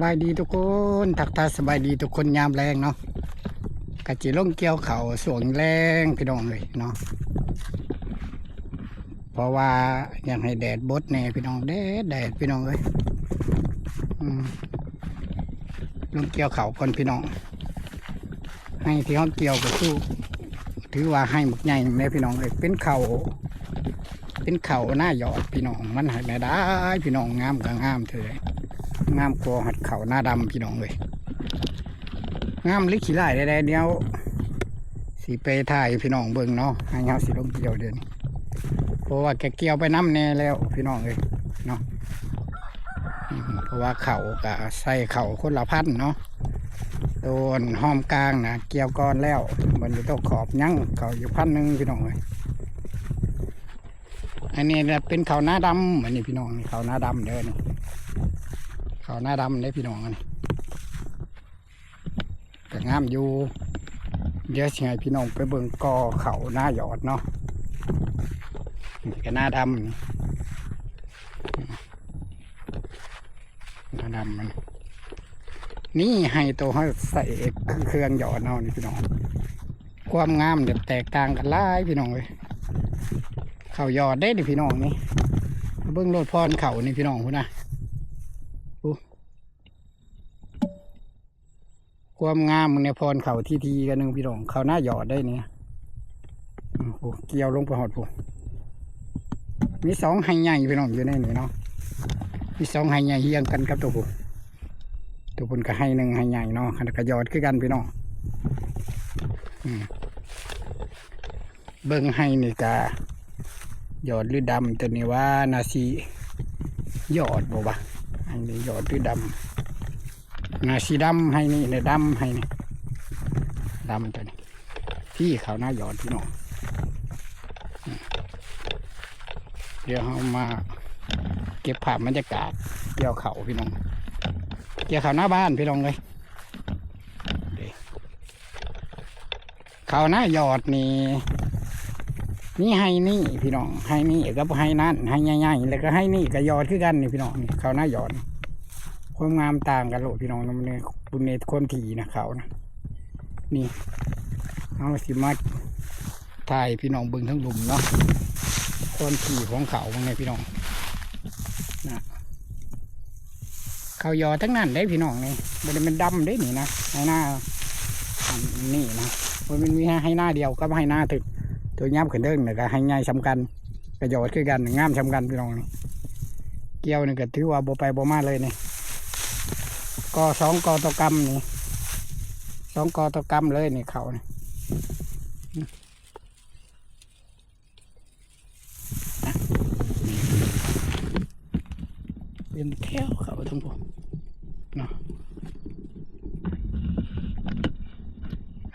บายดีทุกคนทักทายสบายดีทุกคนยามแรงเนาะกะจิลงเกี่ยวเขาสวงแรงพี่น้องเลยเนาะเพราะว่าอยากให้แดดบดแน่พี่น้องแดดแดดพี่น้องเลยอืมลงเกี่ยวเขาก่อนพี่น้อง ให้ที่เขาเกี่ยวก็สู้ถือว่าให้หมกใหญ่เลยพี่น้องเลยเป็นเขาเป็นเขาหน้าหยอดพี่น้องมันหายไม่ได้พี่น้องงามก็งามเถอะ งามกอหัดเขาหน้าดำพี่น้องเลยงามลิขี้ไล่ได้เดียวสีไปถ่ายพี่น้องเบิ่งเนาะให้เงาสีลงเกี่ยวเดือนเพราะว่าแกเกี่ยวไปน้ำแน่แล้วพี่น้องเลยเนาะเพราะว่าเขากะใส่เขาคนละพันเนาะโดนห้อมกลางนะเกี่ยวก้อนแล้วมันจะต้องขอบยั้งเขาอยู่พันหนึ่งพี่น้องเลยอันนี้เป็นเขาหน้าดำอันนี้พี่น้องนี่เขาหน้าดำเด้อนี่ เขาหน้าดำได้พี่น้องอันนี้แต่งามอยู่ เดี๋ยวสิให้พี่น้องไปเบิ่งกอเขาหน้าหยอดเนาะแก็หน้าดำนี่หน้าดำมัน นี่ให้ตัวเขาใส่เครื่องหยอดเนาะนี่พี่น้อง ความงามเดี๋ยวแตกต่างกันหลายพี่น้องเลยเขาหยอดได้ดิพี่น้องนี่เบิ่งโลดพรเขานี่พี่น้องพุ่นนะ ความงามมึงเนี่ยพรเขาทีทีๆกันหนึ่งพี่น้องเขาหน้าหยอดได้เนี่ยโอ้โหเกี่ยวลงไปหอดผู้มีสองไฮใหญ่พี่น้องอยู่ในนี้เนาะมีสองไฮใหญ่เฮียงกันครับตัวผู้ตัวผู้ก็ไฮหนึ่งไฮใหญ่เนาะขนาดก็หยอดคือกันพี่น้องเบิ้งไฮนี่กาหยอดหรือดำตัวนี้ว่านาซีหยอดบ่วะอันนี้หยอดหรือดำ งาสีดำให้นี่เนี่ยดำให้นี่ดำตัวนี้พี่เขาหน้าหย่อดพี่น้องเดี๋ยวเรามา เก็บภาพบรรยากาศเกี่ยวเขาพี่น้องเกี่ยวเขาหน้าบ้านพี่น้องเลยเขาหน้าหยอดนี่นี่ให้นี่พี่น้องให้นี่ก็ให้นั่นให้ใหญ่ๆแล้วก็ให้นี่ก็หยอดคือกันนี่พี่น้องนี่เขาหน้าหยอด ความงามต่างกันโหลดพี่น้องนะมันเนี่ยคุณเนความถี่นะเขานะนี่เอาสิมาถ่ายพี่น้องบิ่งทั้งหลุมเนาะความถี่ของเขาเป็นไงพี่น้องนะเขายอทั้งนั้นได้พี่น้องนี่มันเป็นดำได้หนีนะให้หน้านนี่นะมันมีให้หน้าเดียวก็ให้หน้าถึกตัวยับขึ้นเด้งเนี่ยก็ให้ง่ายสำคัญประโยชน์คือกันงามสำคัญพี่น้องนี่เกี่ยวนี่ก็ถือว่าโบไปโบมาเลยนี่ กอสองกอตกรรมนี่สองกอตกรรมเลยนี่เขานี่เป็นแถวเขาทั้งหมดเนาะ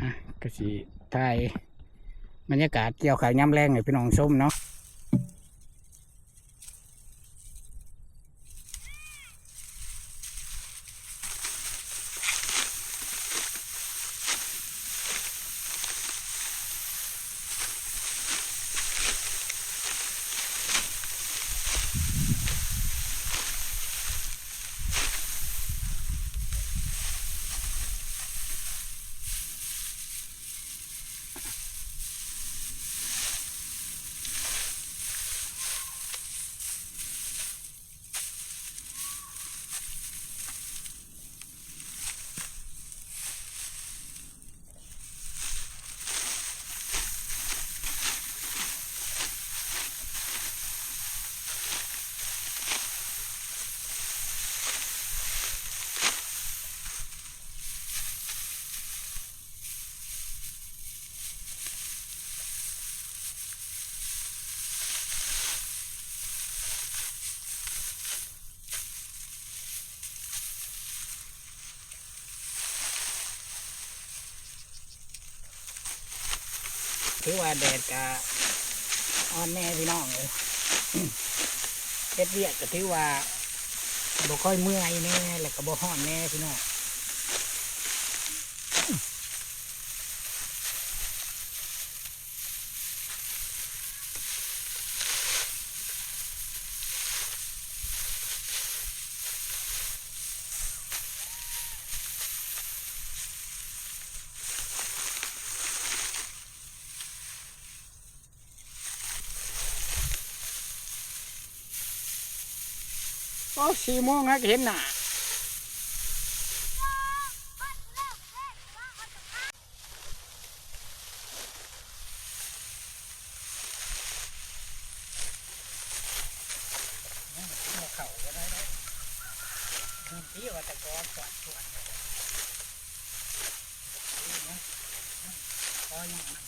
อะก็สิถ่ายบรรยากาศเกี่ยวขาวย้ำแรงให้พี่น้องชมเนาะ ถือว่าแดดกะอ่อนแน่พี่น้องเลยเฮ็ดเวียกก็ถือว่าบ่ค่อยเมื่อยแน่แล้วก็บ่ฮ้อนแน่พี่น้อง โอ้สี่โมงแล้เห็นหนาที่ว่าต่ก้อนสวนสวนก็ยังมัน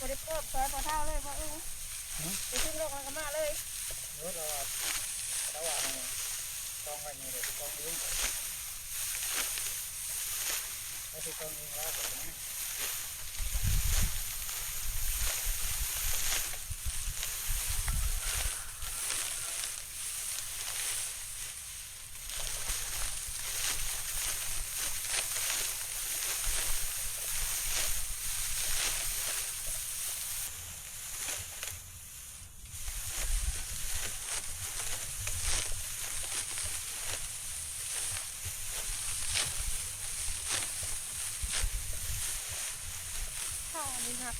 บริโภค ซอยพอเท่าเลยพออู้ไปขึ้นโลกมันก็มาเลยรถเราระหว่างกองไว้นี่เลยกองนี้แล้วที่กองนี้แล้วนะ ข้าวนี่ครับเต็มชอบ เ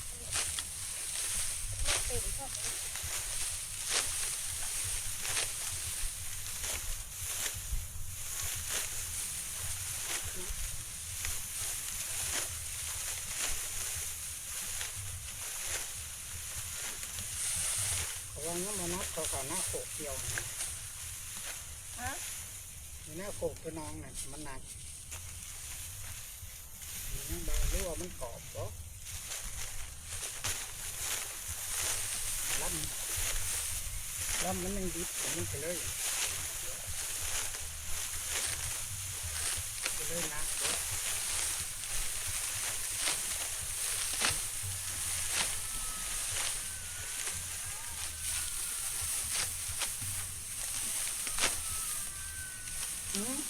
ขา ว่างั้นมานับเขาเขาหน้าโขกเกี่ยวนะฮะมีหน้าโขกตัวน้องน่ะมันหนักนี่บางหรือว่ามันกรอบบ่ ลำลำมันยังดิบมันไปเลยไปเลยนะเด้ออืม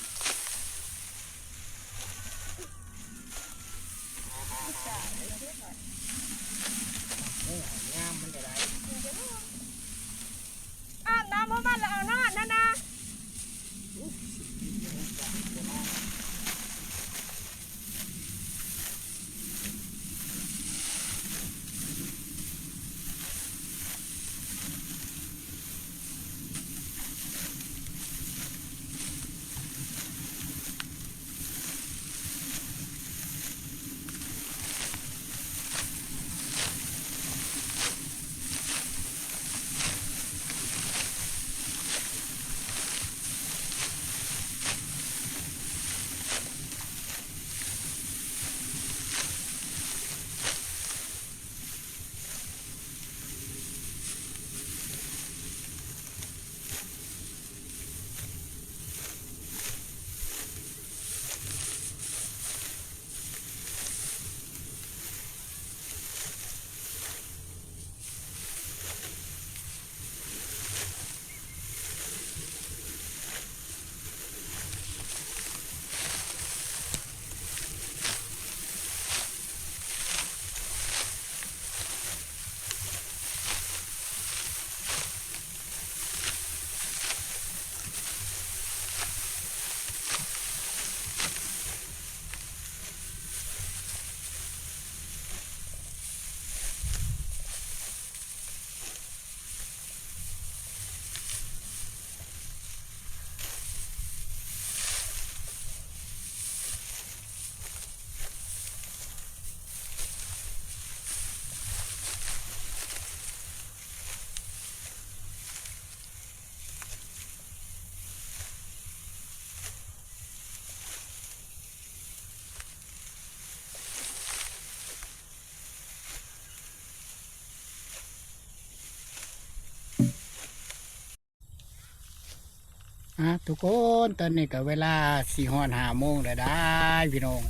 อะทุกคนตอนนี้ก็เวลาสี่หอนหาโมงแล้วได้พี่น้อง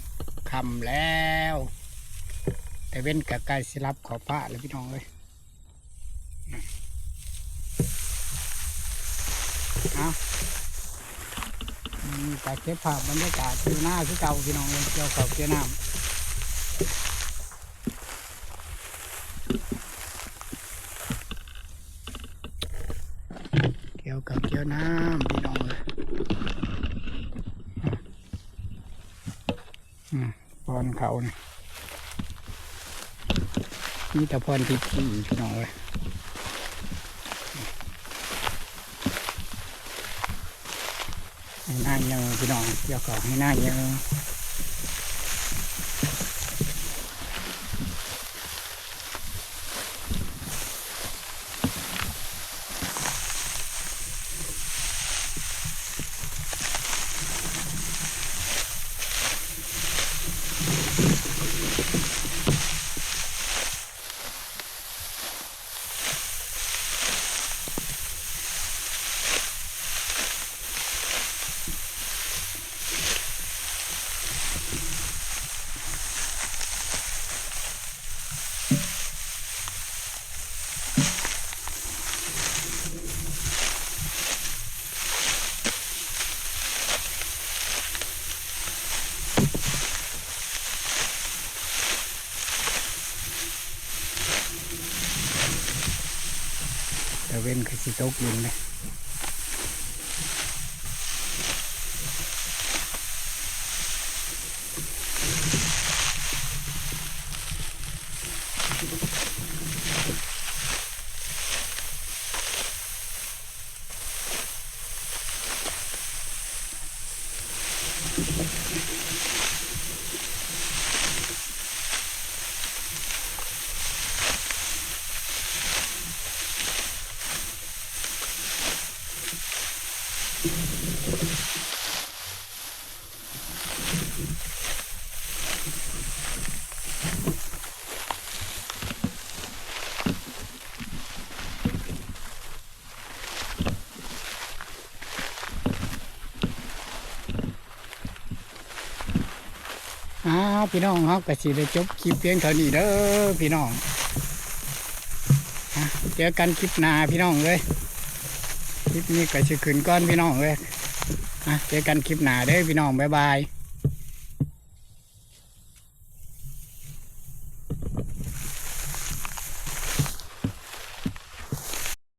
คำแล้ว แต่เว้นกับไก่สิรับขอพระแล้วพี่น้องเลยเอาการเก็บภาพบรรยากาศอยู่หน้าที่เก่าพี่น้องเลยเกี่ยวกับเกี่ยวน้ำเกี่ยวกับเกี่ยวน้ำ พรเขานี่มีแต่พรทิพย์พี่พี่น้องเลยให้หน้าเยอะพี่น้องเกี่ยวกับให้หน้าเยอะ ตกดินเลย อ้าวพี่น้องครับก็สิได้จบคลิปเพียงเท่านี้เด้อพี่น้องเจอกันคลิปหน้าพี่น้องเลย คลิปนี้ก็สิขึ้นก้อนพี่น้องเลยอะเจอกันคลิปหน้าเด้อพี่น้องบ๊ายบาย